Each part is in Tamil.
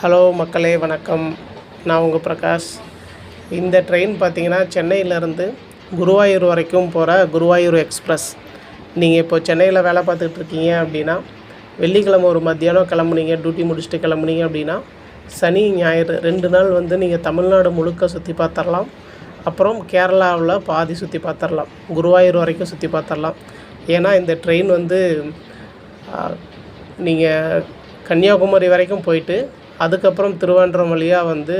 ஹலோ மக்களே வணக்கம். நான் உங்கள் பிரகாஷ். இந்த ட்ரெயின் பார்த்தீங்கன்னா சென்னையிலேருந்து குருவாயூர் வரைக்கும் போகிற குருவாயூர் எக்ஸ்ப்ரெஸ். நீங்கள் இப்போ சென்னையில் வேலை பார்த்துட்டு இருக்கீங்க அப்படின்னா வெள்ளிக்கிழமை ஒரு மத்தியானம் கிளம்புனீங்க டியூட்டி முடிச்சுட்டு கிளம்புனீங்க அப்படின்னா சனி ஞாயிறு ரெண்டு நாள் வந்து நீங்கள் தமிழ்நாடு முழுக்க சுற்றி பார்த்துடலாம் அப்புறம் கேரளாவில் பாதி சுற்றி பார்த்துடலாம் குருவாயூர் வரைக்கும் சுற்றி பார்த்துடலாம் ஏன்னா இந்த ட்ரெயின் வந்து நீங்கள் கன்னியாகுமரி வரைக்கும் போயிட்டு அதுக்கப்புறம் திருவான்றம் வழியாக வந்து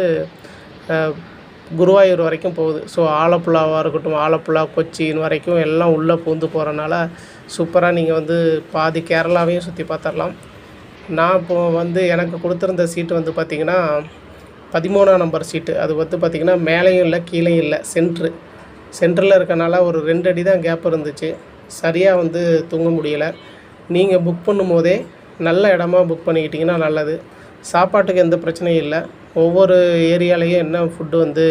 குருவாயூர் வரைக்கும் போகுது. ஸோ ஆலப்புழாவாக இருக்கட்டும் ஆலப்புழா கொச்சின் வரைக்கும் எல்லாம் உள்ளே பூந்து போகிறனால சூப்பராக நீங்கள் வந்து பாதி கேரளாவையும் சுற்றி பார்த்துடலாம் நான் இப்போது வந்து எனக்கு கொடுத்துருந்த சீட்டு வந்து பார்த்திங்கன்னா பதிமூணாம் நம்பர் சீட்டு அது வந்து பார்த்திங்கன்னா மேலேயும் இல்லை கீழேயும் இல்லை சென்ட்ரு சென்டரில் இருக்கனால ஒரு ரெண்டு அடி தான் கேப் இருந்துச்சு. சரியாக வந்து தூங்க முடியலை. நீங்கள் புக் பண்ணும்போதே நல்ல இடமா புக் பண்ணிக்கிட்டிங்கன்னா நல்லது. சாப்பாட்டுக்கு எந்த பிரச்சனையும் இல்லை. ஒவ்வொரு ஏரியாலேயும் என்ன ஃபுட்டு வந்து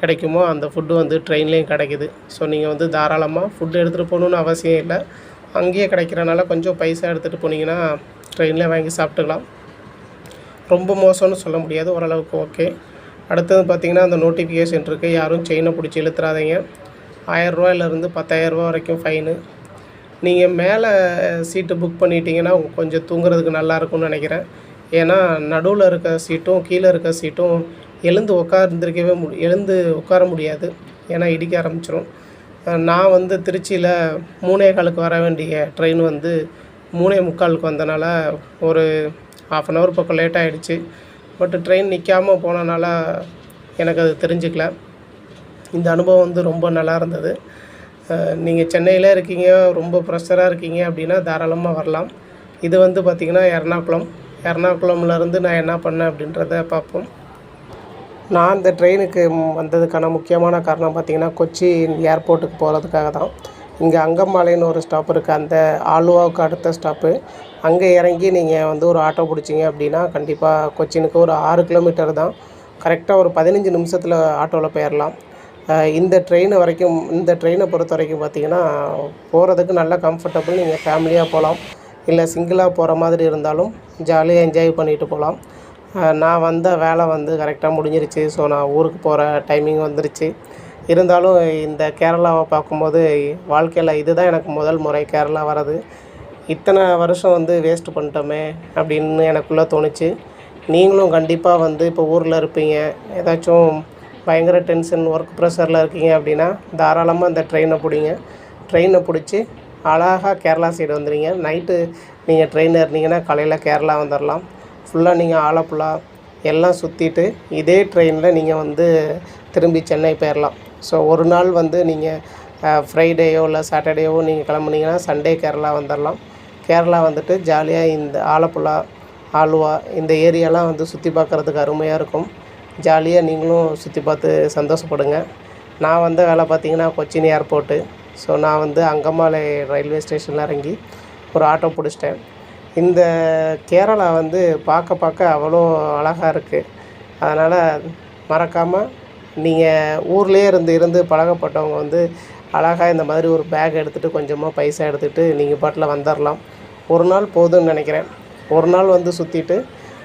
கிடைக்குமோ அந்த ஃபுட்டு வந்து ட்ரெயின்லேயும் கிடைக்குது. ஸோ நீங்கள் வந்து தாராளமாக ஃபுட்டு எடுத்துகிட்டு போகணுன்னு அவசியம் இல்லை. அங்கேயே கிடைக்கிறனால கொஞ்சம் பைசா எடுத்துகிட்டு போனீங்கன்னா ட்ரெயினில் வாங்கி சாப்பிட்டுக்கலாம். ரொம்ப மோசம்னு சொல்ல முடியாது ஓரளவுக்கு ஓகே அடுத்தது பார்த்திங்கன்னா அந்த நோட்டிஃபிகேஷன் இருக்குது யாரும் செயினை பிடிச்சி இழுத்துறாதீங்க. ஆயரூவாயிலேருந்து பத்தாயிரரூவா வரைக்கும் ஃபைனு நீங்கள் மேலே சீட்டு புக் பண்ணிட்டீங்கன்னா கொஞ்சம் தூங்குறதுக்கு நல்லா இருக்கும்னு நினைக்கிறேன். ஏன்னா நடுவில் இருக்க சீட்டும் கீழே இருக்க சீட்டும் எழுந்து உட்கார்ந்துருக்கவே மு எழுந்து உட்கார முடியாது. ஏன்னா இடிக்க ஆரம்பிச்சிரும். நான் வந்து திருச்சியில் மூணே காலுக்கு வர வேண்டிய ட்ரெயின் வந்து மூணே முக்காலுக்கு வந்தனால ஒரு ஹாஃப் அன் ஹவர் பக்கம் லேட் ஆகிடுச்சு பட் ட்ரெயின் நிற்காமல் போனனால எனக்கு அது தெரிஞ்சுக்கல. இந்த அனுபவம் வந்து ரொம்ப நல்லா இருந்தது. நீங்கள் சென்னையில் இருக்கீங்க ரொம்ப ப்ரெஷராக இருக்கீங்க அப்படின்னா தாராளமாக வரலாம். இது வந்து பார்த்திங்கன்னா எர்ணாகுளம். எர்ணாகுளம்லேருந்து நான் என்ன பண்ணேன் அப்படின்றத பார்ப்போம். நான் இந்த ட்ரெயினுக்கு வந்ததுக்கான முக்கியமான காரணம் பார்த்திங்கன்னா கொச்சி ஏர்போர்ட்டுக்கு போகிறதுக்காக தான். இங்கே அங்கம்மாலைன்னு ஒரு ஸ்டாப் இருக்குது அந்த ஆலுவாவுக்கு அடுத்த ஸ்டாப்பு. அங்கே இறங்கி நீங்கள் வந்து ஒரு ஆட்டோ பிடிச்சிங்க அப்படின்னா கண்டிப்பாக கொச்சினுக்கு ஒரு ஆறு கிலோமீட்டர் தான். கரெக்டாக ஒரு பதினஞ்சு நிமிஷத்தில் ஆட்டோவில் போயிடலாம் இந்த ட்ரெயினை வரைக்கும் இந்த ட்ரெயினை பொறுத்த வரைக்கும் பார்த்தீங்கன்னா போகிறதுக்கு நல்ல கம்ஃபர்டபுள். நீங்கள் ஃபேமிலியாக போகலாம் இல்லை சிங்கிளாக போகிற மாதிரி இருந்தாலும் ஜாலியாக என்ஜாய் பண்ணிட்டு போகலாம். நான் வந்த வேலை வந்து கரெக்டாக முடிஞ்சிருச்சு. ஸோ நான் ஊருக்கு போகிற டைமிங் வந்துருச்சு. இருந்தாலும் இந்த கேரளாவை பார்க்கும்போது வாழ்க்கையில் இதுதான் எனக்கு முதல் முறை கேரளா வர்றது இத்தனை வருஷம் வந்து வேஸ்ட் பண்ணிட்டோமே அப்படின்னு எனக்குள்ளே தோணுச்சு. நீங்களும் கண்டிப்பாக வந்து இப்போ ஊரில் இருப்பீங்க. ஏதாச்சும் பயங்கர டென்ஷன் ஒர்க் ப்ரெஷரில் இருக்கீங்க அப்படின்னா தாராளமாக இந்த ட்ரெயினை பிடிங்க. ட்ரெயினை பிடிச்சி அழகாக கேரளா சைடு வந்துடுங்க நைட்டு நீங்கள் ட்ரெயின் ஏறினீங்கன்னா காலையில் கேரளா வந்துடலாம் ஃபுல்லாக நீங்கள் ஆலப்புழா எல்லாம் சுற்றிட்டு இதே ட்ரெயினில் நீங்கள் வந்து திரும்பி சென்னை போயிடலாம் ஸோ ஒரு நாள் வந்து நீங்கள் ஃப்ரைடேயோ இல்லை சாட்டர்டேயோ நீங்கள் கிளம்புனீங்கன்னா சண்டே கேரளா வந்துடலாம் கேரளா வந்துட்டு ஜாலியாக இந்த ஆலப்புழா ஆலுவா இந்த ஏரியாலாம் வந்து சுற்றி பார்க்குறதுக்கு அருமையாக இருக்கும். ஜாலியாக நீங்களும் சுற்றி பார்த்து சந்தோஷப்படுங்க. நான் வந்த வேலை பார்த்தீங்கன்னா கொச்சின் ஏர்போர்ட்டு ஸோ நான் வந்து அங்கமாலை ரயில்வே ஸ்டேஷனில் இறங்கி ஒரு ஆட்டோ பிடிச்சிட்டேன். இந்த கேரளா வந்து பார்க்க பார்க்க அவ்வளோ அழகாக இருக்குது அதனால் மறக்காமல் நீங்கள் ஊர்லேயே இருந்து இருந்து பழகப்பட்டவங்க வந்து அழகாக இந்த மாதிரி ஒரு பேக் எடுத்துகிட்டு கொஞ்சமாக பைசா எடுத்துகிட்டு நீங்கள் பாட்டில் வந்துடலாம் ஒரு நாள் போதும்னு நினைக்கிறேன். ஒரு நாள் வந்து சுற்றிட்டு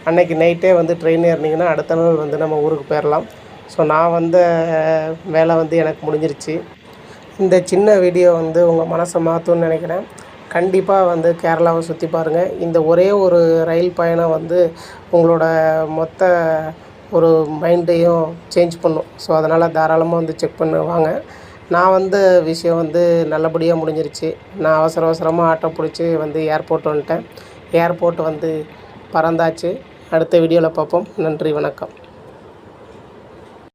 அன்னைக்கு நைட்டே வந்து ட்ரெயின் ஏறினீங்கன்னா அடுத்த நாள் வந்து நம்ம ஊருக்கு போயிடலாம் ஸோ நான் வந்த வேலை வந்து எனக்கு முடிஞ்சிருச்சு. இந்த சின்ன வீடியோ வந்து உங்கள் மனசை மாற்றும்னு நினைக்கிறேன். கண்டிப்பாக வந்து கேரளாவை சுற்றி பாருங்கள் இந்த ஒரே ஒரு ரயில் பயணம் வந்து உங்களோட மொத்த ஒரு மைண்டையும் சேஞ்ச் பண்ணும். ஸோ அதனால் தாராளமாக வந்து செக் பண்ணுவாங்க நான் வந்த விஷயம் வந்து நல்லபடியாக முடிஞ்சிருச்சு. நான் அவசர அவசரமாக ஆட்டோ பிடிச்சி வந்து ஏர்போர்ட் வந்துட்டேன். ஏர்போர்ட் வந்து பறந்தாச்சு. அடுத்த வீடியோவில் பார்ப்போம் நன்றி வணக்கம்.